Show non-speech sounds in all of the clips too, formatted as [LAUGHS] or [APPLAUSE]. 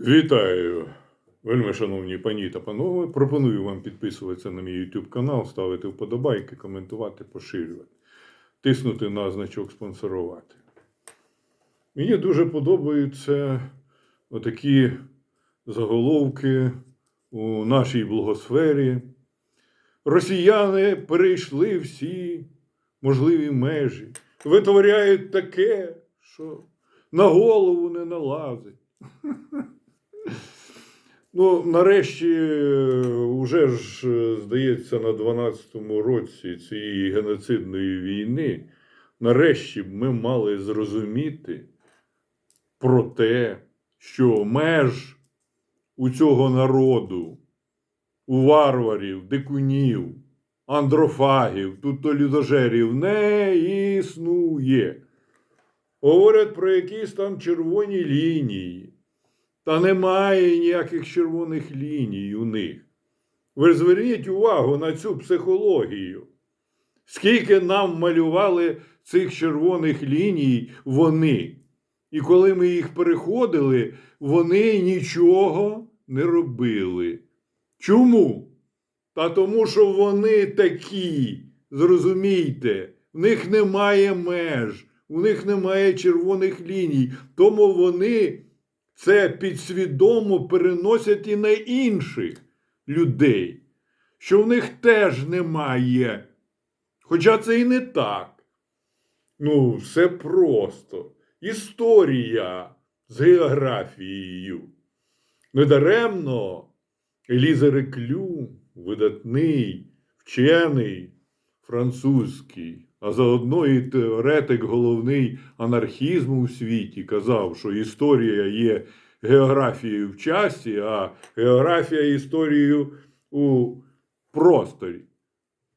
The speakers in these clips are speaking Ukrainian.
Вітаю, вельми шановні пані та панове. Пропоную вам підписуватися на мій YouTube канал, ставити вподобайки, коментувати, поширювати, тиснути на значок спонсорувати. Мені дуже подобаються отакі заголовки у нашій благосфері. Росіяни перейшли всі можливі межі, витворяють таке, що на голову не налазить. [LAUGHS] Ну, нарешті, вже ж, е, здається, на 12-му році цієї геноцидної війни, нарешті ми мали зрозуміти про те, що меж у цього народу, у варварів, дикунів, андрофагів, тут людожерів не існує. Говорять про якісь там червоні лінії. Та немає ніяких червоних ліній у них. Ви ж зверніть увагу на цю психологію. Скільки нам малювали цих червоних ліній вони. І коли ми їх переходили, вони нічого не робили. Чому? Та тому, що вони такі, зрозумійте, в них немає меж, у них немає червоних ліній, тому вони це підсвідомо переносять і на інших людей, що в них теж немає. Хоча це і не так. Ну, все просто. Історія з географією. Недаремно Еліза Реклю, видатний, вчений, французький, а заодно і теоретик головний анархізму у світі, казав, що історія є географією в часі, а географія історією у просторі.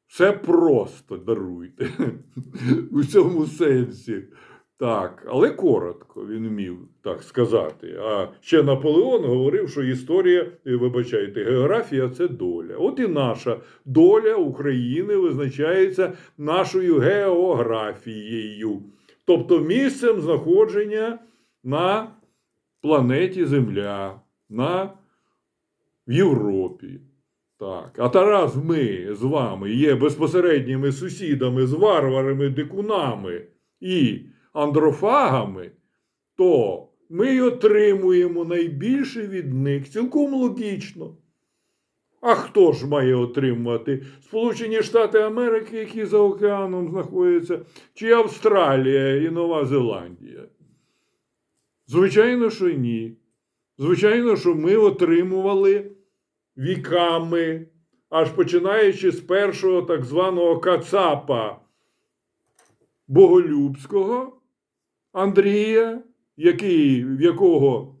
Все просто даруйте [LAUGHS] у цьому сенсі. Так, але коротко він вмів так сказати. А ще Наполеон говорив, що історія, е, вибачайте, географія це доля. От і наша доля України визначається нашою географією, тобто місцем знаходження на планеті Земля, на в Європі. Так. А Тарас ми з вами є безпосередніми сусідами з варварами, дикунами і андрофагами, то ми й отримуємо найбільше від них цілком логічно. А хто ж має отримувати? Сполучені Штати Америки, які за океаном знаходяться, чи Австралія і Нова Зеландія? Звичайно, що ні. Звичайно, що ми отримували віками, аж починаючи з першого так званого Кацапа Боголюбського Андрія, який, в якого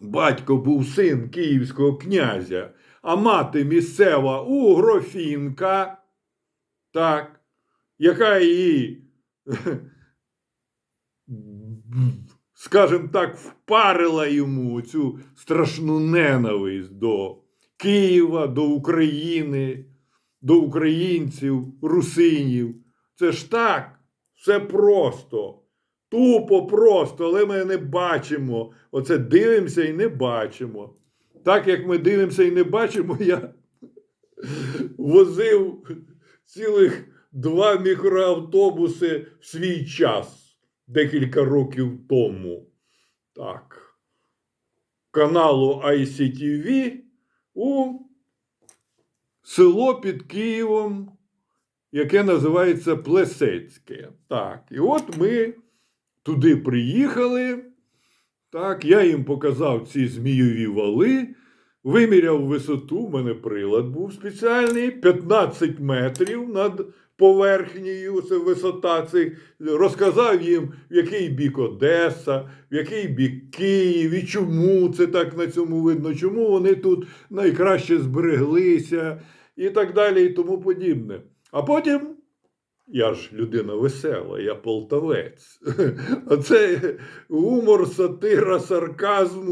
батько був син київського князя, а мати місцева Угрофінка, так, яка її, скажімо так, впарила йому цю страшну ненависть до Києва, до України, до українців, русинів. Це ж так, все просто. Тупо просто, але ми не бачимо. Оце дивимося і не бачимо. Так як ми дивимося і не бачимо, я возив цілих два мікроавтобуси в свій час декілька років тому. Так. Каналу ICTV у село під Києвом, яке називається Плесецьке. Так, і от ми туди приїхали. Так, я їм показав ці змійові вали, виміряв висоту, у мене прилад був спеціальний, 15 метрів над поверхнею, це висота цих. Розказав їм, в який бік Одеса, в який бік Київ, і чому це так на цьому видно, чому вони тут найкраще збереглися і так далі, і тому подібне. А потім. Я ж людина весела, я полтавець. [LAUGHS] А це гумор, сатира, сарказм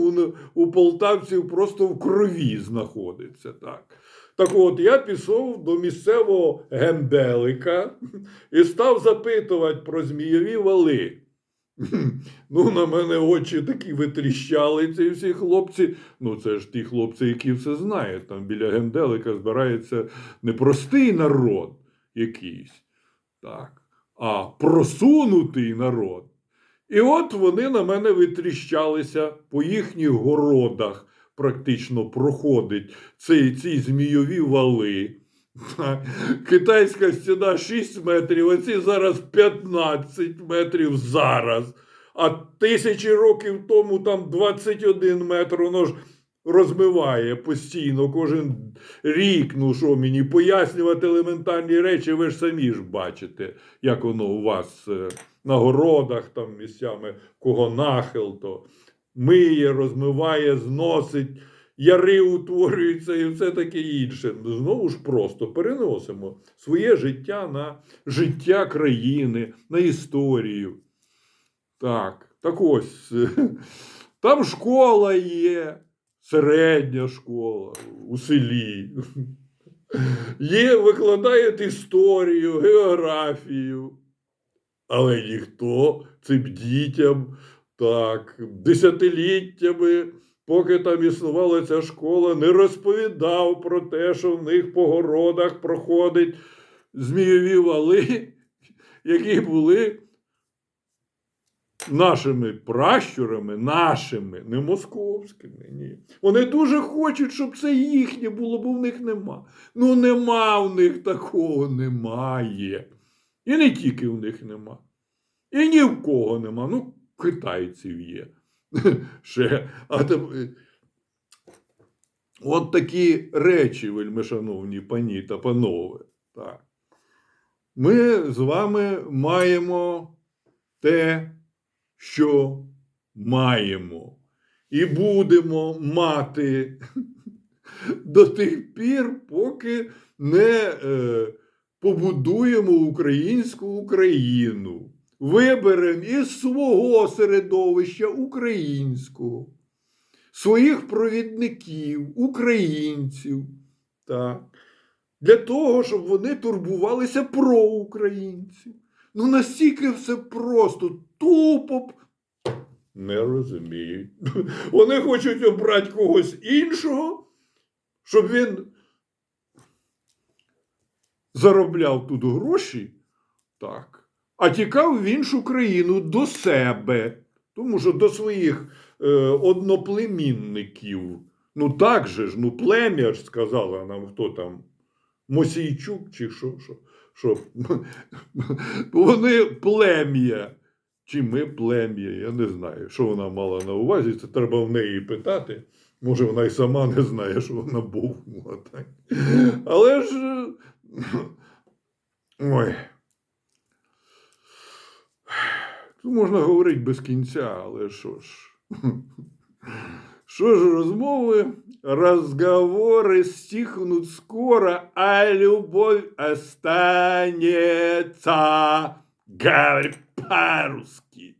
у, полтавців просто в крові знаходиться. Так Так от я пішов до місцевого генделика і став запитувати про змійові вали. [LAUGHS] Ну, на мене очі такі витріщали ці всі хлопці. Ну, це ж ті хлопці, які все знають. Там біля генделика збирається не простий народ якийсь, так, а просунутий народ. І от вони на мене витріщалися по їхніх городах. Практично проходить ці, ці змійові вали. [LAUGHS] Китайська стіна 6 метрів, а ці зараз 15 метрів зараз. А тисячі років тому там 21 метр, воно ж розмиває постійно кожен рік. Ну що мені пояснювати елементарні речі, ви ж самі ж бачите, як воно у вас е, на городах, там місцями, кого нахил, то миє, розмиває, зносить яри утворюються і все таке інше. Знову ж просто переносимо своє життя на життя країни, на історію. Так, так ось. [LAUGHS] Там школа є, середня школа у селі. Є, викладають історію, географію. Але ніхто цим дітям так, десятиліттями поки там існувала ця школа, не розповідав про те, що в них по городах проходить змійові вали, які були нашими пращурами, нашими, не московськими. Ні. Вони дуже хочуть, щоб це їхнє було, бо в них нема. Ну, нема в них такого, немає. І не тільки в них нема. І ні в кого нема. Ну, китайців є. [LAUGHS] Ще. А там, е, от такі речі, вельмишановні пані та панове. Так. Ми з вами маємо те, що маємо. І будемо мати [LAUGHS] до тих пір, поки не е, побудуємо українську Україну виберемо із свого середовища українського, своїх провідників, українців, так, для того, щоб вони турбувалися про українців. Ну, настільки все просто, тупо не розуміють. Вони хочуть обрати когось іншого, щоб він заробляв тут гроші. Так а тікав в іншу країну до себе, тому що до своїх е, одноплемінників. Ну так же ж, ну плем'я ж сказала нам, хто там, Мосійчук чи що, що, що. [LAUGHS] Вони плем'я. Чи ми плем'я, я не знаю, що вона мала на увазі, це треба в неї питати. Може, вона й сама не знає, що вона бовкнула так. Але ж. [CLEARS THROAT] Ой. Тут можна говорити без кінця, але що ж. Що ж розмови, розговори стихнуть скоро, а любовь останется. Говори по-русски.